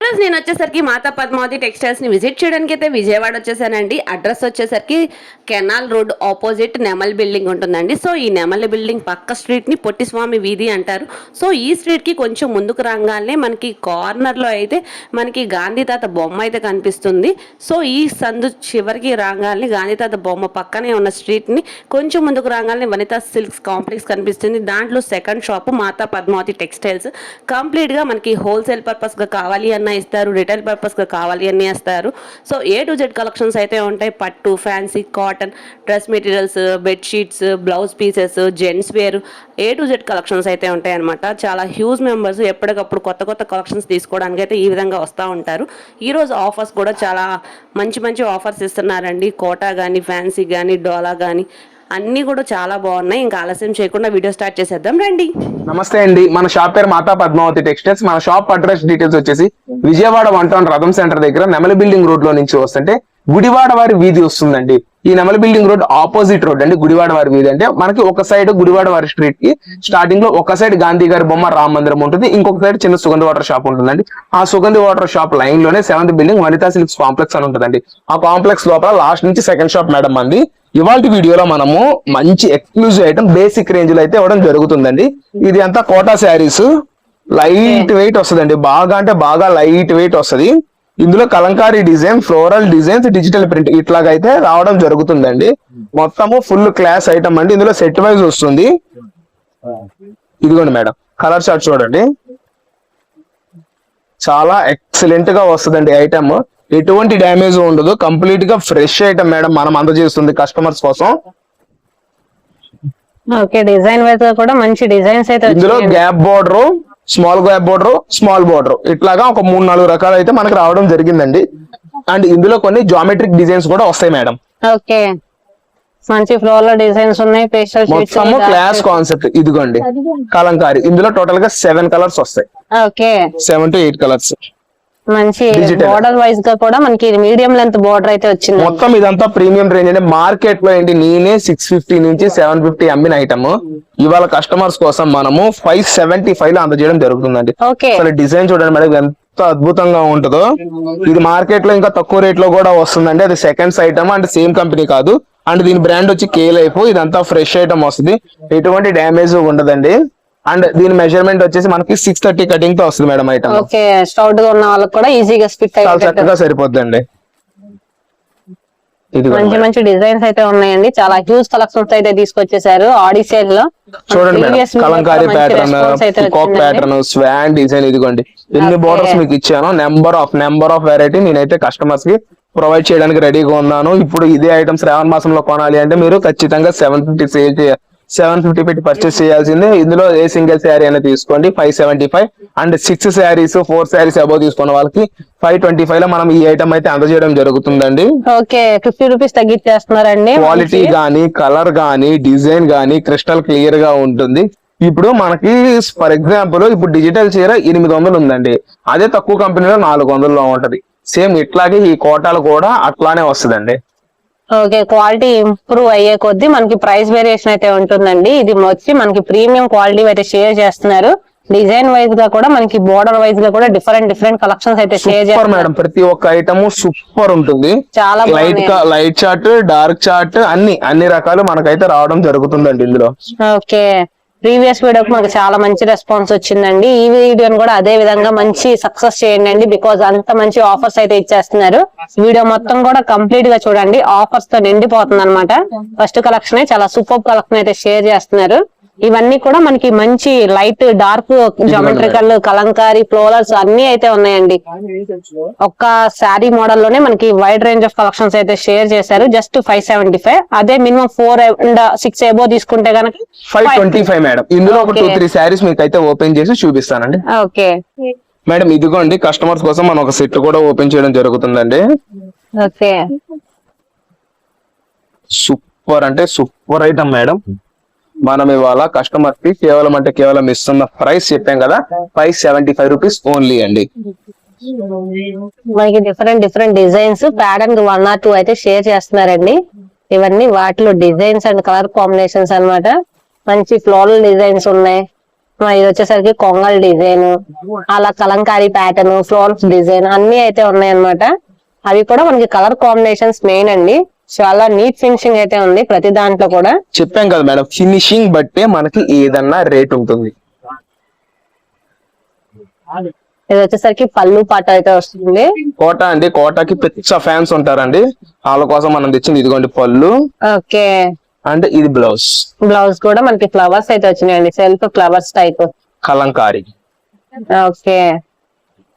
ఈరోజు నేను వచ్చేసరికి మాతా పద్మావతి టెక్స్టైల్స్ని విజిట్ చేయడానికి అయితే విజయవాడ వచ్చేసానండి. అడ్రస్ వచ్చేసరికి canal road opposite Nemal building ఉంటుందండి. సో ఈ నెమల్ బిల్డింగ్ పక్క స్ట్రీట్ని పొట్టిస్వామి వీధి అంటారు. సో ఈ స్ట్రీట్కి కొంచెం ముందుకు రాగానే మనకి కార్నర్లో అయితే మనకి గాంధీ తాత బొమ్మ అయితే కనిపిస్తుంది. సో ఈ సందు చివరికి రాగానే గాంధీ తాత బొమ్మ పక్కనే ఉన్న స్ట్రీట్ని కొంచెం ముందుకు రాగానే వనిత సిల్క్స్ కాంప్లెక్స్ కనిపిస్తుంది. దాంట్లో second shop Mata Padmavati textiles కంప్లీట్గా మనకి హోల్సేల్ పర్పస్గా కావాలి అన్న ఇస్తారు? రిటైల్ పర్పస్గా కావాలి అన్ని ఇస్తారు so A to Z collections అయితే ఉంటాయి. పట్టు fancy cotton dress materials bedsheets blouse pieces gents wear A to Z collections అయితే ఉంటాయి అనమాట చాలా హ్యూజ్ మెంబర్స్ ఎప్పటికప్పుడు కొత్త కొత్త కలెక్షన్స్ తీసుకోవడానికి అయితే ఈ విధంగా వస్తూ ఉంటారు. ఈరోజు ఆఫర్స్ కూడా చాలా మంచి మంచి ఆఫర్స్ ఇస్తున్నారండి. కోటా కానీ ఫ్యాన్సీ కానీ డోలా కానీ అన్నీ కూడా చాలా బాగున్నాయి. ఇంకా ఆలస్యం చేయకుండా వీడియో స్టార్ట్ చేసేద్దాం. రండి. నమస్తే అండి. మన షాప్ పేరు మాతా పద్మావతి టెక్స్టైల్స్. మన షాప్ అడ్రస్ డీటెయిల్స్ వచ్చేసి Vijayawada one town Ratham centre దగ్గర నెమలి బిల్డింగ్ రోడ్లో నుంచి వస్తుంటే గుడివాడ వారి వీధి వస్తుందండి. ఈ నెమల బిల్డింగ్ రోడ్ ఆపోజిట్ రోడ్ అండి గుడివాడ వారి వీధి. అంటే మనకి ఒక సైడ్ గుడివాడ వారి స్ట్రీట్కి స్టార్టింగ్లో ఒక సైడ్ గాంధీ గారి బొమ్మ రామ మందిరం ఉంటుంది. ఇంకొక సైడ్ చిన్న సుగంధ వాటర్ షాప్ ఉంటుందండి. ఆ సుగంధ వాటర్ షాప్ లైన్లోనే seventh building Vanitha silks complex అని ఉంటుందండి. ఆ కాంప్లెక్స్ లోపల లాస్ట్ నుంచి సెకండ్ షాప్ మేడం అంది ఇవాళ వీడియోలో మనము మంచి ఎక్స్క్లూజివ్ ఐటమ్ బేసిక్ రేంజ్లో అయితే ఇవ్వడం జరుగుతుందండి. ఇది అంతా కోటా శారీస్. లైట్ వెయిట్ వస్తుందండి. బాగా అంటే బాగా లైట్ వెయిట్ వస్తది. ఇందులో Kalamkari design floral designs digital print ఇట్లాగైతే రావడం జరుగుతుందండి. మొత్తము ఫుల్ క్లాస్ ఐటమ్ అండి. ఇందులో సెట్ వైజ్ వస్తుంది. ఇదిగోండి మేడం. కలర్ చార్ట్ చూడండి. చాలా ఎక్సలెంట్గా వస్తుందండి ఐటమ్. ఎటువంటి డ్యామేజ్ ఉండదు. కంప్లీట్గా ఫ్రెష్ ఐటమ్ మేడం మనం అందజేస్తుంది కస్టమర్స్ కోసం. ఓకే డిజైన్ వైజ్ కూడా మంచి డిజైన్స్ అయితే ఇందులో gap border small gap border small border. ఇట్లాగా ఒక మూడు నాలుగు రకాలు అయితే మనకి రావడం జరిగిందండి. అండ్ ఇందులో కొన్ని జామెట్రిక్ డిజైన్స్ కూడా వస్తాయి మేడం. ఓకే. మంచి ఫ్లోర్ డిజైన్స్ ఉన్నాయి పేస్టల్ మొత్తము క్లాస్ కాన్సెప్ట్ ఇదిగోండి. కలంకారీ. ఇందులో టోటల్గా సెవెన్ కలర్స్ వస్తాయి. Okay. Seven to eight colours. మంచి. బోర్డర్ వైజ్గా కూడా మనకి మీడియం లెంత్ బోర్డర్ అయితే వచ్చింది. మొత్తం ఇదంతా ప్రీమియం రేంజ్ అంటే మార్కెట్లో ఏంటి? నేనే సిక్స్ ఫిఫ్టీ నుంచి సెవెన్ ఫిఫ్టీ అమ్మిన ఐటమ్ ఇవాళ కస్టమర్స్ కోసం మనము ఫైవ్ సెవెంటీ ఫైవ్లో అందజేయడం జరుగుతుందండి. ఓకే అసలు డిజైన్ చూడండి మేడం ఎంత అద్భుతంగా ఉంటుందో. ఇది మార్కెట్లో ఇంకా తక్కువ రేట్లో కూడా వస్తుందండి. అది seconds item and same company కాదు. అండ్ దీని బ్రాండ్ వచ్చి కే లైఫ్ ఇదంతా ఫ్రెష్ ఐటమ్ వస్తుంది. ఎటువంటి డ్యామేజ్ ఉండదండి. అండ్ దీని మెజర్మెంట్ వచ్చేసి మనకి సిక్స్ థర్టీ కటింగ్తో వస్తుంది మేడం ఐటమ్ ఓకే స్టౌట్గా ఉన్న వాళ్ళకి కూడా ఈజీగా స్పిట్ చాలా చక్కగా సరిపోద్దండి. మంచి మంచి డిజైన్స్ అయితే ఉన్నాయండి. చాలా హ్యూజ్ కలెక్షన్స్ అయితే తీసుకొచ్చేసారు ఆడి సేల్లో. చూడండి Kalamkari pattern peacock. Pattern swan design ఇదిగోండి. ఎన్ని. బోర్డర్స్ మీకు ఇచ్చాను. Number of number of variety నేనైతే కస్టమర్స్కి ప్రొవైడ్ చేయడానికి రెడీగా ఉన్నాను. ఇప్పుడు ఇదే ఐటమ్ శ్రావణ మాసంలో కొనాలి అంటే మీరు ఖచ్చితంగా seven fifty sale seven fifty పెట్టి పర్చేస్ చేయాల్సిందే. ఇందులో ఏ సింగిల్ శారీ అయినా తీసుకోండి. Five seventy five and six sarees four sarees above తీసుకున్న వాళ్ళకి ఫైవ్ ట్వంటీ ఫైవ్లో మనం ఈ ఐటమ్ అయితే అందజేయడం జరుగుతుందండి. ఓకే ఫిఫ్టీ రూపీస్ తగ్గించేస్తున్నారండి క్వాలిటీ గానీ కలర్ గానీ డిజైన్ గానీ క్రిస్టల్ క్లియర్గా ఉంటుంది. ఇప్పుడు మనకి ఫర్ ఎగ్జాంపుల్ ఇప్పుడు డిజిటల్ చీర ఎనిమిది వందలు ఉందండి. అదే తక్కువ కంపెనీలో నాలుగు వందల్లో ఉంటది. సేమ్ ఇట్లాగే ఈ కోటాలు కూడా అట్లానే వస్తుందండి. ఓకే క్వాలిటీ ఇంప్రూవ్ అయ్యే కొద్దీ మనకి ప్రైస్ వేరియేషన్ అయితే ఉంటుందండి. ఇది వచ్చి మనకి ప్రీమియం క్వాలిటీ అయితే షేర్ చేస్తున్నారు. డిజైన్ వైజ్గా కూడా మనకి బోర్డర్ వైజ్గా కూడా డిఫరెంట్ డిఫరెంట్ కలెక్షన్స్ అయితే షేర్ చేస్తున్నారు. మేడం ప్రతి ఒక్క ఐటమ్ సూపర్ ఉంటుంది. చాలా light light chart dark chart అన్ని అన్ని రకాలు మనకైతే రావడం జరుగుతుందండి ఇందులో. ఓకే. ప్రీవియస్ వీడియోకి మనకు చాలా మంచి రెస్పాన్స్ వచ్చిందండి. ఈ వీడియోని కూడా అదే విధంగా మంచి సక్సెస్ చేయండి అండి. బికాజ్ అంత మంచి ఆఫర్స్ అయితే ఇచ్చేస్తున్నారు. వీడియో మొత్తం కూడా కంప్లీట్గా చూడండి. ఆఫర్స్తో నిండిపోతుంది అనమాట ఫస్ట్ కలెక్షన్ చాలా సూపర్ కలెక్షన్ అయితే షేర్ చేస్తున్నారు. ఇవన్నీ కూడా మనకి మంచి light dark geometrical Kalamkari florals అన్ని అయితే ఉన్నాయండి. ఒక్క శారీ మోడల్లోనే మనకి వైడ్ రేంజ్ ఆఫ్ కలెక్షన్స్ అయితే షేర్ చేశారు. Just five seventy five. అదే minimum four and six above తీసుకుంటే గనక ఫైవ్ ట్వంటీ ఫైవ్ మేడం. ఇందులో ఒక టూ Okay. త్రీ శారీస్ మీకు అయితే ఓపెన్ చేసి చూపిస్తానండి. ఓకే. మేడం ఇదిగోండి కస్టమర్స్ కోసం మనం ఒక సెట్ కూడా ఓపెన్ చేయడం జరుగుతుందండి. ఓకే. సూపర్ అంటే సూపర్ ఐటమ్ మేడం. మనం ఇవాళ కస్టమర్కి కేవలం అంటే కేవలం ఇస్తున్న ప్రైస్ చెప్పాం కదా five seventy five rupees only అండి. మనకి different different designs pattern one or two అయితే షేర్ చేస్తున్నారండి. ఇవన్నీ వాటిలో డిజైన్స్ అండ్ కలర్ కాంబినేషన్స్ అన్నమాట. మంచి ఫ్లోరల్ డిజైన్స్ ఉన్నాయి. ఇది వచ్చేసరికి కొంగల్ డిజైన్ అలా కలంకారీ ప్యాటర్న్ ఫ్లోర్స్ డిజైన్ అన్ని అయితే ఉన్నాయి అన్నమాట అవి కూడా మనకి కలర్ కాంబినేషన్స్ మెయిన్ అండి. చాలా నీట్ ఫినిషింగ్ అయితే ఉంది. ప్రతి దాంట్లో కూడా చెప్పాం కదా మేడం ఫినిషింగ్ బట్టే మనకి ఏదన్నా రేట్ ఉంటుంది. ఇది వచ్చేసరికి పళ్ళు పాట అయితే వస్తుంది. కోట అండి కోటకి పిచ్చ ఫ్యాన్స్ ఉంటారండి. వాళ్ళ కోసం మనం తెచ్చింది ఇదిగోండి పళ్ళు. ఓకే. అండ్ ఇది బ్లౌజ్ బ్లౌజ్ కూడా మనకి ఫ్లవర్స్ అయితే వచ్చినాయండి. Self flowers type Kalamkari. Okay.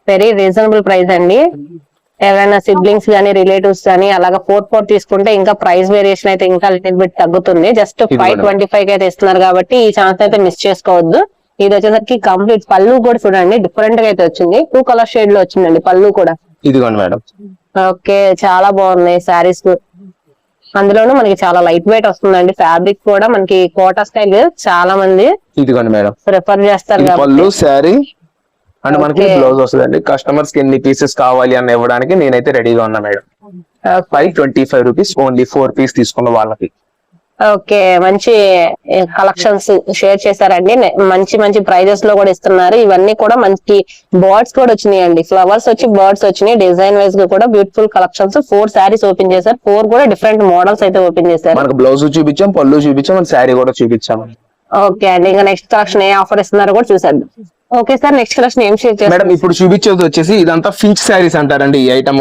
Very reasonable price అండి. ఎవరైనా సిబ్లింగ్స్ గానీ రిలేటివ్స్ గానీ అలాగా ఫోర్ ఫోర్ తీసుకుంటే ఇంకా ప్రైస్ వేరియేషన్ అయితే ఇంకా లిటిల్ బిట్ తగ్గుతుంది. Just five. ట్వంటీ ఫైవ్కి అయితే ఇస్తున్నారు కాబట్టి ఈ ఛాన్స్ అయితే మిస్ చేసుకోవద్దు. ఇది వచ్చేసరికి కంప్లీట్ పళ్ళు కూడా చూడండి డిఫరెంట్గా అయితే వచ్చింది. టూ కలర్ షేడ్లో వచ్చిందండి పళ్ళు కూడా. ఇదిగోండి మేడం. ఓకే చాలా బాగున్నాయి శారీస్ అందులోనూ మనకి చాలా లైట్ వెయిట్ వస్తుందండి. ఫ్యాబ్రిక్ కూడా మనకి కోటా స్టైల్ చాలా మంది ఇదిగోండి మేడం. ప్రిఫర్ చేస్తారు కాబట్టి. పళ్ళు శారీ అండ్ మనకి. బ్లౌజ్ వస్తుందండి. కస్టమర్స్కి ఎన్ని పీసెస్ కావాలి అని ఇవ్వడానికి నేనైతే రెడీగా ఉన్నా madam. Five twenty five rupees only four piece తీసుకున్న వాళ్ళకి. ఓకే. మంచి కలెక్షన్స్ షేర్ చేశారండి. మంచి మంచి ప్రైజెస్లో కూడా ఇస్తున్నారు. ఇవన్నీ కూడా మంచి బర్డ్స్ కూడా వచ్చినాయండి. ఫ్లవర్స్ వచ్చి బర్డ్స్ వచ్చినాయి. డిజైన్ వైజ్గా కూడా beautiful collections four sarees open చేశారు. ఫోర్ కూడా డిఫరెంట్ మోడల్స్ అయితే ఓపెన్ చేశారు. మనకు బ్లౌజ్ చూపించాం పళ్ళు చూపించాం శారీ కూడా చూపించాం. ఓకే అండి. ఇంకా నెక్స్ట్ కలెక్షన్ ఏ ఆఫర్ ఇస్తున్నారో కూడా చూసారు ఓకే సార్ నెక్స్ట్ కలెక్షన్ ఏం షేర్ చేస్తారు మేడం ఇప్పుడు చూపించేది వచ్చేసి ఇదంతా ఫించ్ శారీస్ అంటారండి ఈ ఐటమ్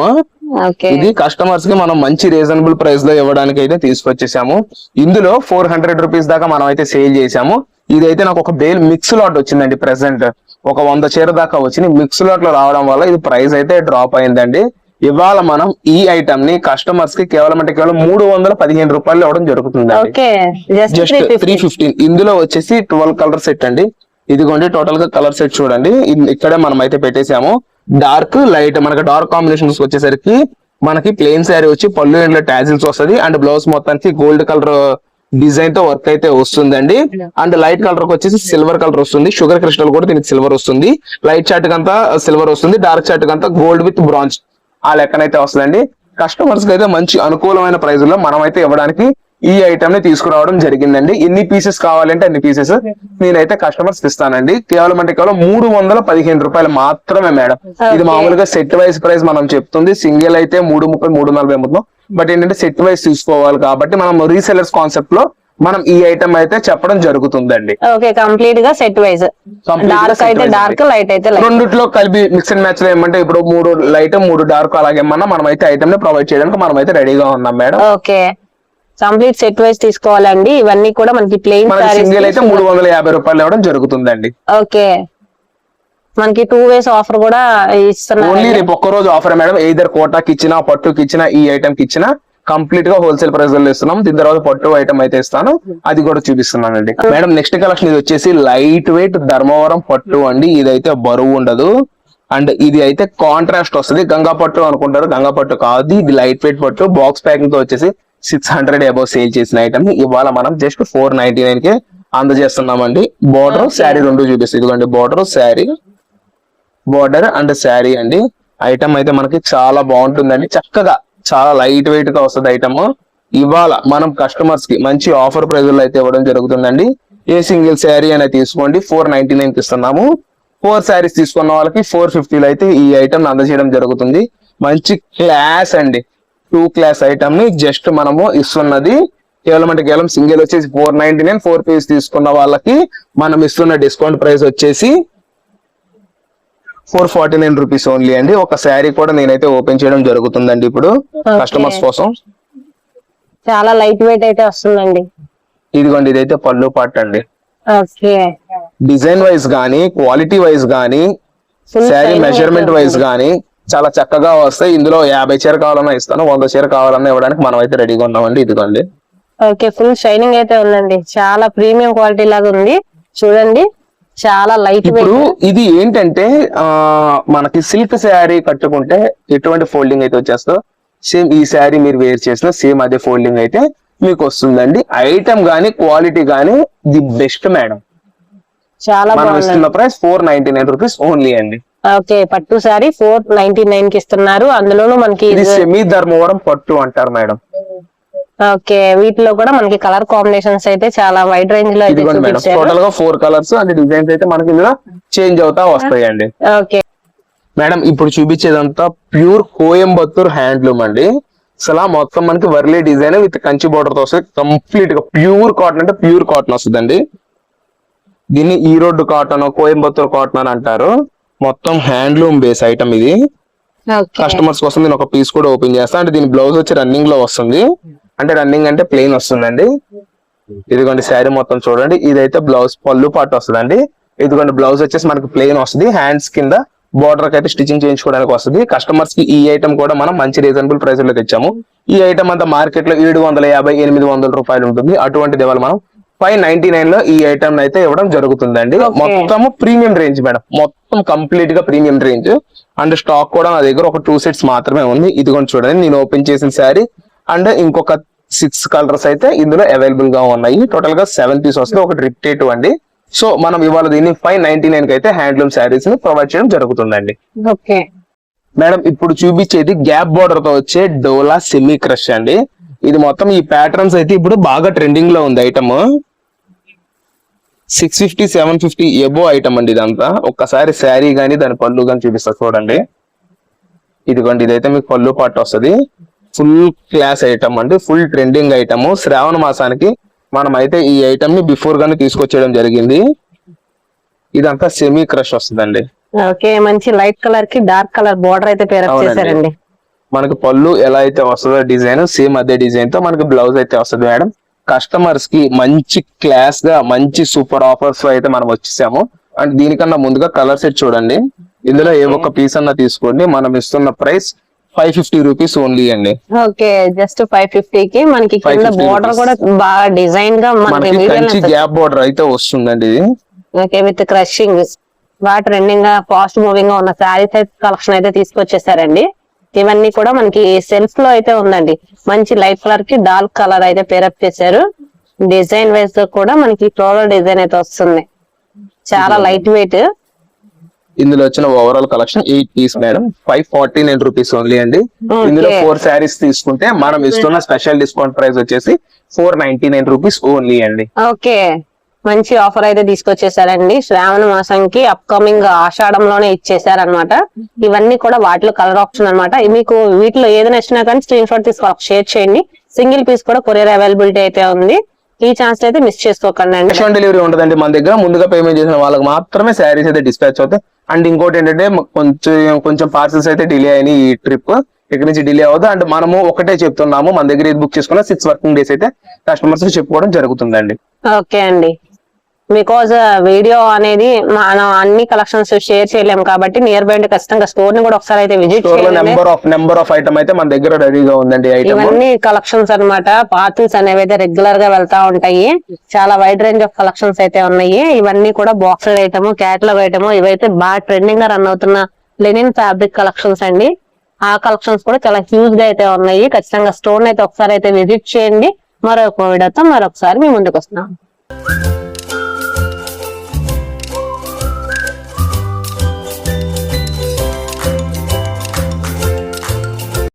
ఓకే. ఇది కస్టమర్స్కి మనం మంచి రీజనబుల్ ప్రైస్లో ఇవ్వడానికి అయితే తీసుకొచ్చేసాము. ఇందులో ఫోర్ హండ్రెడ్ రూపీస్ దాకా మనం అయితే సేల్ చేసాము. ఇదైతే నాకు ఒక బేల్ మిక్స్ లాట్ వచ్చిందండి ప్రెసెంట్ ఒక వంద చీర దాకా వచ్చింది. మిక్స్ లాట్లో రావడం వల్ల ఇది ప్రైస్ అయితే డ్రాప్ అయిందండి. ఇవాళ మనం ఈ ఐటమ్ని కస్టమర్స్కి కేవలం అంటే కేవలం మూడు వందల పదిహేను రూపాయలు ఇవ్వడం జరుగుతుంది just three three fifty fifteen ఇందులో వచ్చేసి ట్వెల్వ్ కలర్ సెట్ అండి. ఇదిగోండి టోటల్గా కలర్ సెట్ చూడండి. ఇక్కడే మనం అయితే పెట్టేసాము. డార్క్ లైట్ మనకి డార్క్ కాంబినేషన్స్ వచ్చేసరికి మనకి ప్లెయిన్ శారీ వచ్చి పళ్ళు ఎండ్లో టాజిల్స్ వస్తది. అండ్ బ్లౌజ్ మొత్తానికి గోల్డ్ కలర్ డిజైన్తో వర్క్ అయితే వస్తుందండి. అండ్ లైట్ కలర్ వచ్చేసి సిల్వర్ కలర్ వస్తుంది. షుగర్ క్రిస్టల్ కూడా దీనికి సిల్వర్ వస్తుంది. లైట్ చార్ట్ కంతా uh, సిల్వర్ వస్తుంది. డార్క్ చార్ట్ కంతా గోల్డ్ విత్ బ్రాంజ్ ఆ లెక్కనైతే వస్తుందండి. కస్టమర్స్కి అయితే మంచి అనుకూలమైన ప్రైస్లో మనం అయితే ఇవ్వడానికి ఈ ఐటమ్ని తీసుకురావడం జరిగిందండి. ఎన్ని పీసెస్ కావాలంటే అన్ని పీసెస్ నేనైతే కస్టమర్స్ ఇస్తానండి. కేవలం అంటే కేవలం మూడు వందల పదిహేను రూపాయలు మాత్రమే మేడం. ఇది. మామూలుగా సెట్ వైజ్ ప్రైస్ మనం చెప్తుంది. సింగిల్ అయితే మూడు ముప్పై మూడు నలభై మొత్తం బట్ ఏంటంటే సెట్ వైజ్ తీసుకోవాలి కాబట్టి మనం రీసెలర్స్ కాన్సెప్ట్లో మనం ఈ ఐటమ్ అయితే చెప్పడం జరుగుతుందండి. ఓకే కంప్లీట్గా సెట్ వైజ్ డార్క్ అయితే డార్క్ లైట్ అయితే రెండిట్లో కలిపి మిక్స్ అండ్ మ్యాచ్లో ఏమంటే ఇప్పుడు మూడు లైట్ మూడు డార్క్ అలాగే మనం అయితే ఐటమ్ని ప్రొవైడ్ చేయడానికి మనం అయితే రెడీగా ఉన్నాం madam. Okay. Complete set wise తీసుకోవాలండి. ఇవన్నీ కూడా మనకి ప్లెయిన్ సింగిల్ అయితే మూడు వందల యాభై రూపాయలు ఇవ్వడం జరుగుతుందండి. ఓకే. మనకి టూ వేస్ ఆఫర్ కూడా ఓన్లీ ఇస్తున్నారు రేపు ఒక్క రోజు ఆఫర్ మేడం. ఎయిదర్ కోటాకి ఇచ్చినా పట్టుకి ఇచ్చినా ఈ ఐటమ్కి ఇచ్చినా కంప్లీట్గా హోల్సేల్ ప్రైస్లో ఇస్తున్నాం. దీని తర్వాత పట్టు ఐటమ్ అయితే ఇస్తాను. అది కూడా చూపిస్తున్నానండి. మేడం నెక్స్ట్ కలెక్షన్ ఇది వచ్చేసి లైట్ వెయిట్ ధర్మవరం పట్టు అండి. ఇదైతే బరువు ఉండదు. అండ్ ఇది అయితే కాంట్రాస్ట్ వస్తుంది. గంగా పట్టు అనుకుంటారు. గంగా పట్టు కాదు. ఇది లైట్ వెయిట్ పట్టు. బాక్స్ ప్యాకింగ్తో వచ్చేసి సిక్స్ హండ్రెడ్ అబౌవ్ సేల్ చేసిన ఐటమ్ ఇవాళ మనం జస్ట్ ఫోర్ నైన్టీ నైన్కి అందజేస్తున్నామండి. బోర్డర్ శారీ రెండు చూపిస్తుంది ఇదిగోండి border saree border and saree అండి. ఐటమ్ అయితే మనకి చాలా బాగుంటుందండి. చక్కగా చాలా లైట్ వెయిట్గా వస్తుంది ఐటమ్ ఇవాళ మనం కస్టమర్స్కి మంచి ఆఫర్ ప్రైస్లో అయితే ఇవ్వడం జరుగుతుందండి. ఏ సింగిల్ శారీ అనేది తీసుకోండి. ఫోర్ నైన్టీ నైన్కి ఇస్తున్నాము. ఫోర్ శారీస్ తీసుకున్న వాళ్ళకి ఫోర్ ఫిఫ్టీలో అయితే ఈ ఐటమ్ అందజేయడం జరుగుతుంది. మంచి క్లాస్ అండి. టూ క్లాస్ ఐటమ్ని జస్ట్ మనము ఇస్తున్నది. కేవలం అంటే కేవలం సింగిల్ వచ్చేసి four ninety nine four piece తీసుకున్న వాళ్ళకి మనం ఇస్తున్న డిస్కౌంట్ ప్రైస్ వచ్చేసి four forty nine rupees only అండి. ఒక శారీ కూడా నేనైతే ఓపెన్ చేయడం జరుగుతుందండి ఇప్పుడు కస్టమర్స్ కోసం. చాలా లైట్ వెయిట్ అయితే వస్తుందండి. ఇదిగోండి ఇదైతే పళ్ళు పాట అండి. డిజైన్ వైజ్ గానీ క్వాలిటీ వైజ్ గానీ శారీ మెజర్మెంట్ వైజ్ గానీ చాలా చక్కగా వస్తాయి. ఇందులో యాభై చీర కావాలన్నా ఇస్తాను. వంద చీర కావాలన్నా ఇవ్వడానికి మనం అయితే రెడీగా ఉన్నామండి. ఇదిగోండి. ఓకే ఫుల్ షైనింగ్ అయితే ఉందండి. చాలా ప్రీమియం క్వాలిటీ లాగా ఉంది. చూడండి. చాలా లైట్ ఇప్పుడు ఇది ఏంటంటే ఆ మనకి సిల్క్ శారీ కట్టుకుంటే ఎటువంటి ఫోల్డింగ్ అయితే వచ్చేస్తో? సేమ్ ఈ శారీ మీరు వేర్ చేసిన సేమ్ అదే ఫోల్డింగ్ అయితే మీకు వస్తుందండి. ఐటమ్ గానీ క్వాలిటీ గానీ ది బెస్ట్ మేడం. చాలా మనం ఇస్తున్న price four ninety nine rupees only అండి. ఓకే పట్టు సారీ ఫోర్ నైన్టీ నైన్కి ఇస్తున్నారు. అందులోనూ మనకి ఇది సెమీ ధర్మవరం పట్టు అంటారు మేడం. ఓకే వీటిలో కూడా మనకి కలర్ కాంబినేషన్స్ అయితే చాలా వైడ్ రేంజ్లో టోటల్గా ఫోర్ కలర్స్ అండ్ డిజైన్స్ అయితే మనకి ఇందులో చేంజ్ అవుతా వస్తాయండి. ఓకే. మేడం ఇప్పుడు చూపించేదంతా ప్యూర్ కోయంబత్తూర్ హ్యాండ్లూమ్ అండి. అసలు మొత్తం మనకి వర్లీ డిజైన్ విత్ కంచి బోర్డర్తో వస్తుంది. కంప్లీట్గా ప్యూర్ కాటన్ అంటే ప్యూర్ కాటన్ వస్తుందండి. దీన్ని ఈ రోడ్డు కాటన్ కోయంబత్తూర్ కాటన్ అని అంటారు. మొత్తం హ్యాండ్లూమ్ బేస్ ఐటమ్ ఇది. కస్టమర్స్ కోసం నేను ఒక పీస్ కూడా ఓపెన్ చేస్తా. అంటే దీని బ్లౌజ్ వచ్చి రన్నింగ్లో వస్తుంది. అంటే రన్నింగ్ అంటే ప్లెయిన్ వస్తుందండి. ఇదిగోండి శారీ మొత్తం చూడండి. ఇదైతే బ్లౌజ్ పళ్ళు పాటు వస్తుందండి. ఇదిగోండి బ్లౌజ్ వచ్చేసి మనకి ప్లెయిన్ వస్తుంది. హ్యాండ్స్ కింద బోర్డర్కి అయితే స్టిచింగ్ చేయించుకోవడానికి వస్తుంది. కస్టమర్స్కి ఈ ఐటమ్ కూడా మనం మంచి రీజనబుల్ ప్రైస్లో తెచ్చాము ఈ ఐటమ్ అంతా మార్కెట్లో ఏడు వందల యాభై ఎనిమిది వందల రూపాయలు ఉంటుంది. అటువంటిది ఇవాళ మనం ఫైవ్ నైన్టీ నైన్లో ఈ ఐటమ్ అయితే ఇవ్వడం జరుగుతుందండి. మొత్తము ప్రీమియం రేంజ్ మేడం. మొత్తం కంప్లీట్గా ప్రీమియం రేంజ్. అండ్ స్టాక్ కూడా నా దగ్గర ఒక టూ సెట్స్ మాత్రమే ఉంది. ఇదిగోండి చూడండి నేను ఓపెన్ చేసిన శారీ. అండ్ ఇంకొక సిక్స్ కలర్స్ అయితే ఇందులో అవైలబుల్గా ఉన్నాయి. టోటల్గా సెవెన్ పీస్ వస్తుంది ఒకటి రిప్టేటివ్ అండి. సో మనం ఇవాళ దీన్ని ఫైవ్ నైన్టీ నైన్కి అయితే హ్యాండ్లూమ్ శారీస్ని ప్రొవైడ్ చేయడం జరుగుతుందండి. ఓకే. మేడం ఇప్పుడు చూపించేది గ్యాప్ బోర్డర్తో వచ్చే డోలా సెమీ క్రష్ అండి. ఇది మొత్తం ఈ ప్యాటర్న్స్ అయితే ఇప్పుడు బాగా ట్రెండింగ్లో ఉంది item six fifty seven fifty above item అండి ఇదంతా. ఒక్కసారి శారీ గానీ దాని పళ్ళు గానీ చూపిస్తా చూడండి. ఇదిగోండి ఇదైతే మీకు పళ్ళు పాటు వస్తుంది. ఫుల్ క్లాస్ ఐటమ్ అండి ఫుల్ ట్రెండింగ్ ఐటమ్ శ్రావణ మాసానికి మనం అయితే ఈ ఐటమ్ని బిఫోర్ గానే తీసుకొచ్చేయడం జరిగింది. ఇదంతా సెమీ క్రష్ వస్తుందండి. ఓకే మంచి లైట్ కలర్కి డార్క్ కలర్ బోర్డర్ అయితే. చేశారండి. మనకి పళ్ళు ఎలా అయితే వస్తుందో డిజైన్ సేమ్ అదే డిజైన్తో మనకి బ్లౌజ్ అయితే వస్తుంది మేడం కస్టమర్స్కి మంచి క్లాస్గా మంచి సూపర్ ఆఫర్స్ అయితే మనం వచ్చేసాము. అండ్ దీనికన్నా ముందుగా కలర్ సెట్ చూడండి. ఇందులో ఏ ఒక్క పీస్ అన్నా తీసుకోండి. మనం ఇస్తున్న price five fifty rupees only అండి. ఓకే జస్ట్ ఫైవ్ ఫిఫ్టీ కి మనకి కింద 550 బోర్డర్ కూడా బాగా డిజైన్గా మనకి వీడియో గ్యాప్ బోర్డర్ అయితే వస్తుందండి ఇది. ఓకే విత్ క్రషింగ్ బాగా ట్రెండింగ్గా ఫాస్ట్ మూవింగ్గా ఉన్న శారీస్ కలెక్షన్ అయితే తీసుకొచ్చేసారండి. ఇవన్నీ కూడా మనకి సెల్ఫ్లో అయితే ఉందండి. మంచి లైట్ కలర్కి డార్క్ కలర్ అయితే పేరప్ చేశారు. డిజైన్ వైజ్తో కూడా మనకి ఫ్లోరల్ డిజైన్ అయితే వస్తుంది. చాలా లైట్ వెయిట్. ఇందులో వచ్చిన overall collection eight piece madam five forty nine rupees only అండి. ఇందులో ఫోర్ శారీస్ తీసుకుంటే మనం ఇస్తున్న స్పెషల్ డిస్కౌంట్ ప్రైస్ వచ్చేసి four ninety nine rupees only అండి. ఓకే మంచి ఆఫర్ అయితే తీసుకొచ్చేసారండి. శ్రావణ మాసంకి అప్కమింగ్ ఆషాఢంలోనే ఇచ్చేసారనమాట ఇవన్నీ కూడా వాటిలో కలర్ ఆప్షన్ అన్నమాట. మీకు వీటిలో ఏదైనా నచ్చినా కానీ స్క్రీన్ షాట్ తీసుకొని షేర్ చేయండి. సింగిల్ పీస్ కూడా కొరియర్ అవైలబిలిటీ అయితే ఉంది. ఈ ఛాన్స్ అయితే మిస్ చేసుకోకండి అండి. క్యాష్ ఆన్ డెలివరీ ఉంటుందండి మన దగ్గర. ముందుగా పేమెంట్ చేసిన వాళ్ళకి మాత్రమే శారీస్ అయితే డిస్పాచ్ అవుతాయి. అండ్ ఇంకోటి ఏంటంటే కొంచెం కొంచెం పార్సల్స్ అయితే డిలే అయినాయి ఈ ట్రిప్ ఇక్కడ నుంచి డిలే అవుతుంది అండ్ మనము ఒకటే చెప్తున్నాము మన దగ్గర బుక్ చేసుకున్న సిక్స్ వర్కింగ్ డేస్ అయితే కస్టమర్స్ చెప్పుకోవడం జరుగుతుందండి. ఓకే అండి. బికాజ్ వీడియో అనేది మనం అన్ని కలెక్షన్స్ షేర్ చేయలేము కాబట్టి నియర్ బై ఖచ్చితంగా స్టోర్ని కూడా ఒకసారి అయితే visit number of number of item అయితే మన దగ్గర రెడీగా ఉందండి ఇవన్నీ కలెక్షన్స్ అన్నమాట. పార్టీస్ అనేవి అయితే రెగ్యులర్గా వెళ్తా ఉంటాయి. చాలా వైడ్ రేంజ్ ఆఫ్ కలెక్షన్స్ అయితే ఉన్నాయి. ఇవన్నీ కూడా బాక్సెడ్ ఐటమ్ క్యాటలాగ్ ఐటమ్ ఇవైతే బాగా ట్రెండింగ్గా రన్ అవుతున్న లెనిన్ ఫ్యాబ్రిక్ కలెక్షన్స్ అండి. ఆ కలెక్షన్స్ కూడా చాలా హ్యూజ్గా అయితే ఉన్నాయి. ఖచ్చితంగా స్టోర్ అయితే ఒకసారి అయితే విజిట్ చేయండి. మరొక వీడియోతో మరొకసారి మీ ముందుకు వస్తున్నాం.